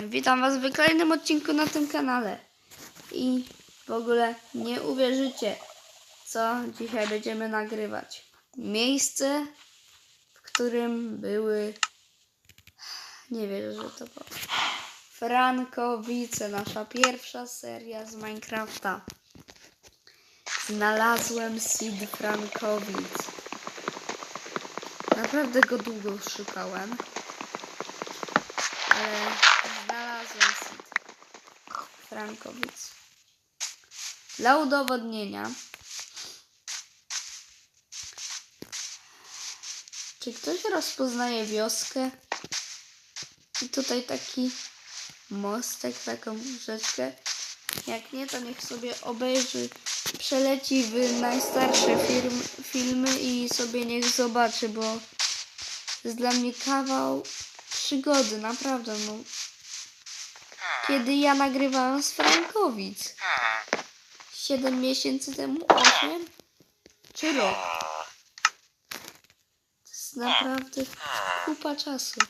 Witam Was w kolejnym odcinku na tym kanale. I w ogóle nie uwierzycie, co dzisiaj będziemy nagrywać. Miejsce, w którym były. Nie wierzę, że to powiem. Frankowice, nasza pierwsza seria z Minecrafta. Znalazłem seed Frankowic. Naprawdę go długo szukałem ale Frankowic. Dla udowodnienia, czy ktoś rozpoznaje wioskę? I tutaj taki mostek, taką rzeczkę. Jak nie, to niech sobie obejrzy, przeleci w najstarsze firm, filmy i sobie niech zobaczy, bo jest dla mnie kawał przygody, naprawdę, no. Kiedy ja nagrywałam z Frankowic? 7 miesięcy temu? 8? Czy rok? To jest naprawdę kupa czasu.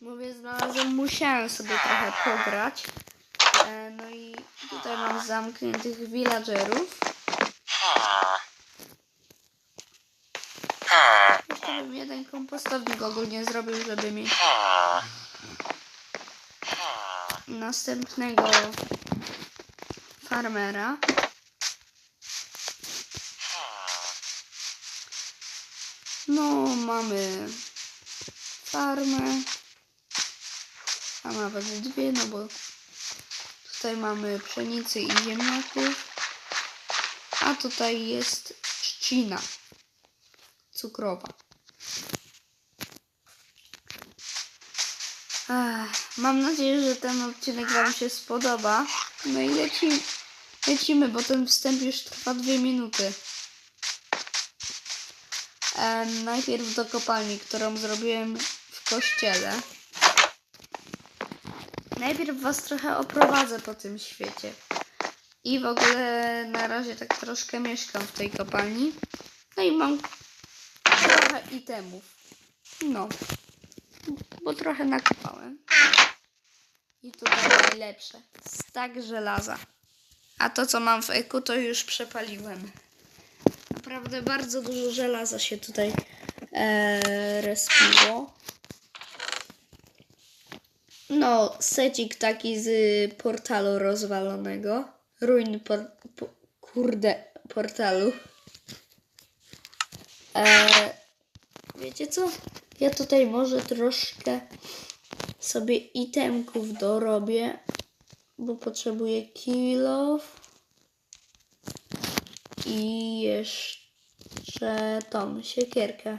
Mówię, znalazłem, musiałem sobie trochę pograć. E, no i tutaj mam zamkniętych villagerów. Jeszcze bym kompostownik ogólnie zrobił, żeby mieć następnego farmera. No, mamy farmę, a nawet dwie, no bo tutaj mamy pszenicy i ziemniaków, a tutaj jest trzcina cukrowa. Mam nadzieję, że ten odcinek Wam się spodoba. No i leci, lecimy, bo ten wstęp już trwa dwie minuty. Em, najpierw do kopalni, którą zrobiłem w kościele. Najpierw Was trochę oprowadzę po tym świecie. I w ogóle na razie tak troszkę mieszkam w tej kopalni. No i mam trochę itemów. No. Bo trochę nakopałem. I tutaj najlepsze. Stak żelaza. A to, co mam w eku, to już przepaliłem. Naprawdę bardzo dużo żelaza się tutaj e, respiło. No, secik taki z portalu rozwalonego. Ruin por, po, kurde portalu. E, wiecie co? Ja tutaj może troszkę sobie itemków dorobię, bo potrzebuję kilof i jeszcze tą siekierkę.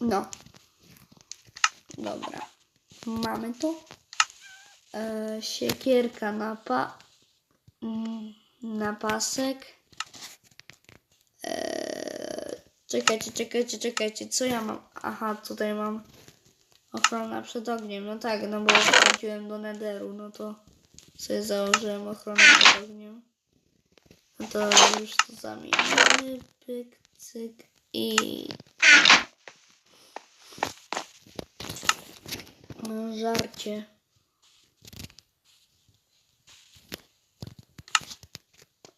No. Dobra. Mamy to. E, siekierka na pa... Na pasek. Eee, czekajcie, czekajcie, czekajcie, co ja mam? Aha, tutaj mam ochrona przed ogniem. No tak, no bo wchodziłem do nederu, no to sobie założyłem ochronę przed ogniem. No to już to zamieniamy. Pyk, cyk i... No, żarcie.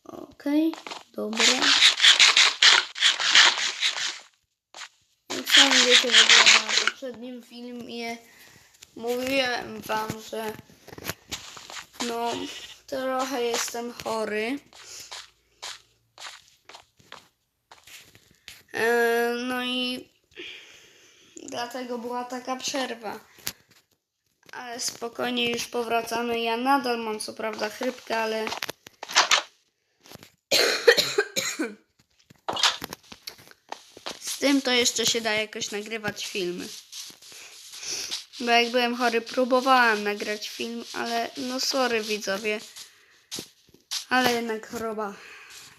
Okej, dobra. W ogóle na poprzednim filmie mówiłem wam, że no trochę jestem chory. E, No i dlatego była taka przerwa. Ale spokojnie już powracamy. Ja nadal mam co prawda chrypkę, ale Z tym to jeszcze się da jakoś nagrywać filmy. Bo jak byłem chory, próbowałam nagrać film, ale no sorry widzowie. Ale jednak choroba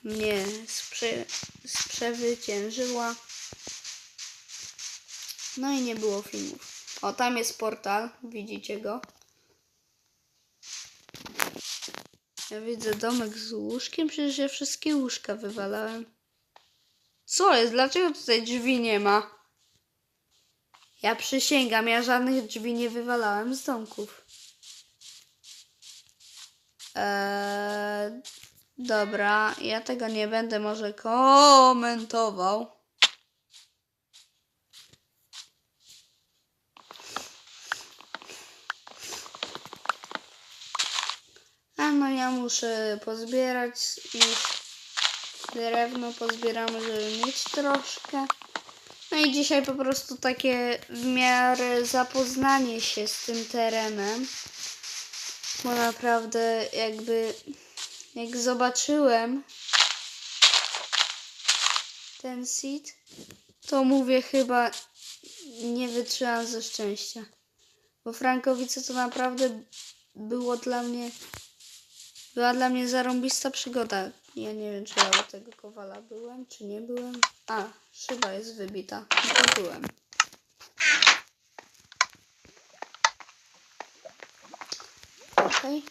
mnie sprze sprzewyczężyła. No i nie było filmów. O, tam jest portal, widzicie go. Ja widzę domek z łóżkiem, przecież ja wszystkie łóżka wywalałem. Co jest? Dlaczego tutaj drzwi nie ma? Ja przysięgam, ja żadnych drzwi nie wywalałem z domków. Eee, dobra, ja tego nie będę może komentował. A no ja muszę pozbierać już drewno pozbieramy, żeby mieć troszkę. No i dzisiaj po prostu takie w miarę zapoznanie się z tym terenem. Bo naprawdę jakby jak zobaczyłem ten seed, to mówię chyba nie wytrzymam ze szczęścia. Bo Frankowice to naprawdę było dla mnie była dla mnie zarąbista przygoda. Ja nie wiem, czy ja u tego kowala byłem, czy nie byłem. A, szyba jest wybita. No to byłem. Okej.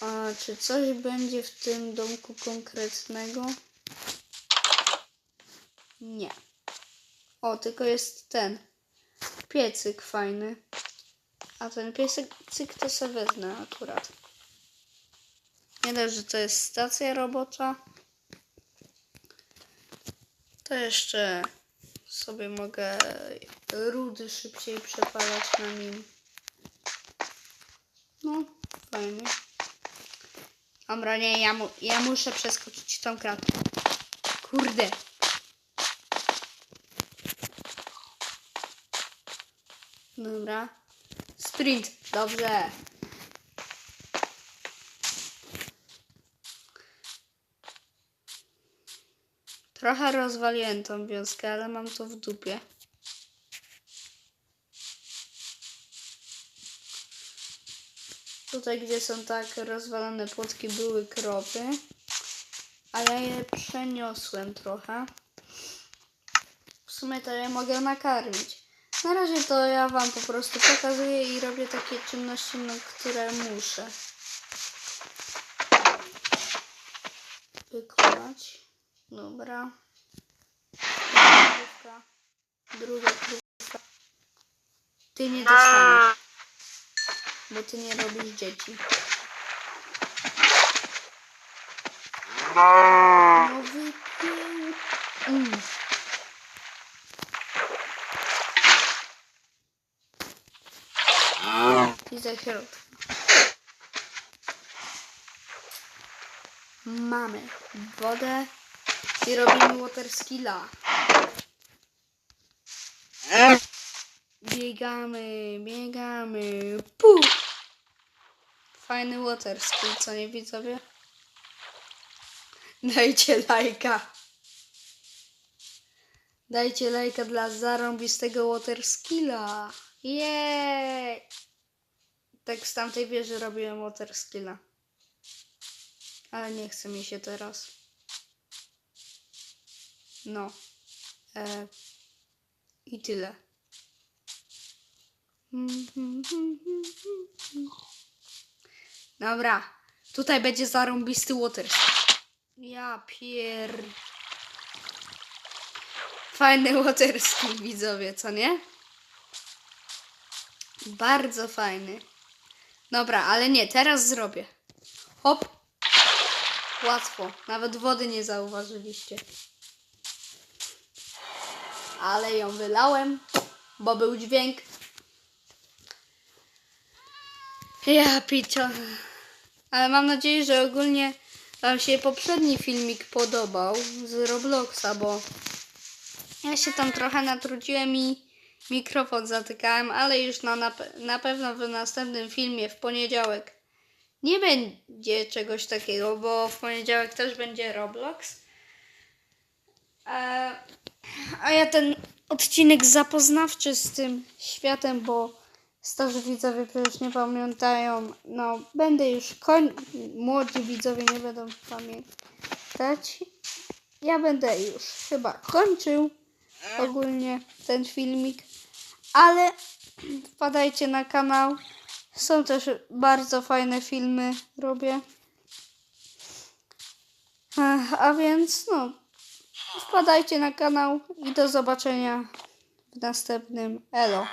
A czy coś będzie w tym domku konkretnego? Nie. O, tylko jest ten piecyk fajny. A ten piesek to se wezmę akurat. Nie dość, że to jest stacja robocza. To jeszcze sobie mogę rudy szybciej przepalać na nim. No, fajnie. Dobra, nie, ja, mu, ja muszę przeskoczyć tą kratkę. Kurde. Dobra. Sprint, dobrze. Trochę rozwaliłem tą wioskę, ale mam to w dupie. Tutaj, gdzie są tak rozwalone płotki, były krowy. A ja je przeniosłem trochę. W sumie to je mogę nakarmić. Na razie to ja wam po prostu pokazuję i robię takie czynności, no, które muszę wykonać. Dobra. Krówka. Druga krówka. Ty nie dostaniesz. Bo ty nie robisz dzieci. No wypił. Mm. I za środek. Mamy wodę i robimy water skilla. Biegamy, biegamy. Pu! Fajny water skill, co nie widzowie? Dajcie lajka. Dajcie lajka dla zarąbistego water skilla. Jej! Tak z tamtej wieży robiłem water skilla. Ale nie chce mi się teraz. No. E, I tyle. Dobra. Tutaj będzie zarąbisty water. Ja pier... Fajny waterski widzowie, co nie? Bardzo fajny. Dobra, ale nie, teraz zrobię. Hop. Łatwo. Nawet wody nie zauważyliście. Ale ją wylałem, bo był dźwięk. Ja picio. Ale mam nadzieję, że ogólnie Wam się poprzedni filmik podobał z Robloxa, bo ja się tam trochę natrudziłem i mikrofon zatykałem, ale już na, na, na pewno w następnym filmie w poniedziałek nie będzie czegoś takiego, bo w poniedziałek też będzie Roblox. E, a ja ten odcinek zapoznawczy z tym światem, bo starzy widzowie przecież nie pamiętają. No, będę już koń... Młodzi widzowie nie będą pamiętać. Ja będę już chyba kończył ogólnie ten filmik, ale wpadajcie na kanał Są też bardzo fajne filmy, robię. A więc, no, wpadajcie na kanał i do zobaczenia w następnym Elo.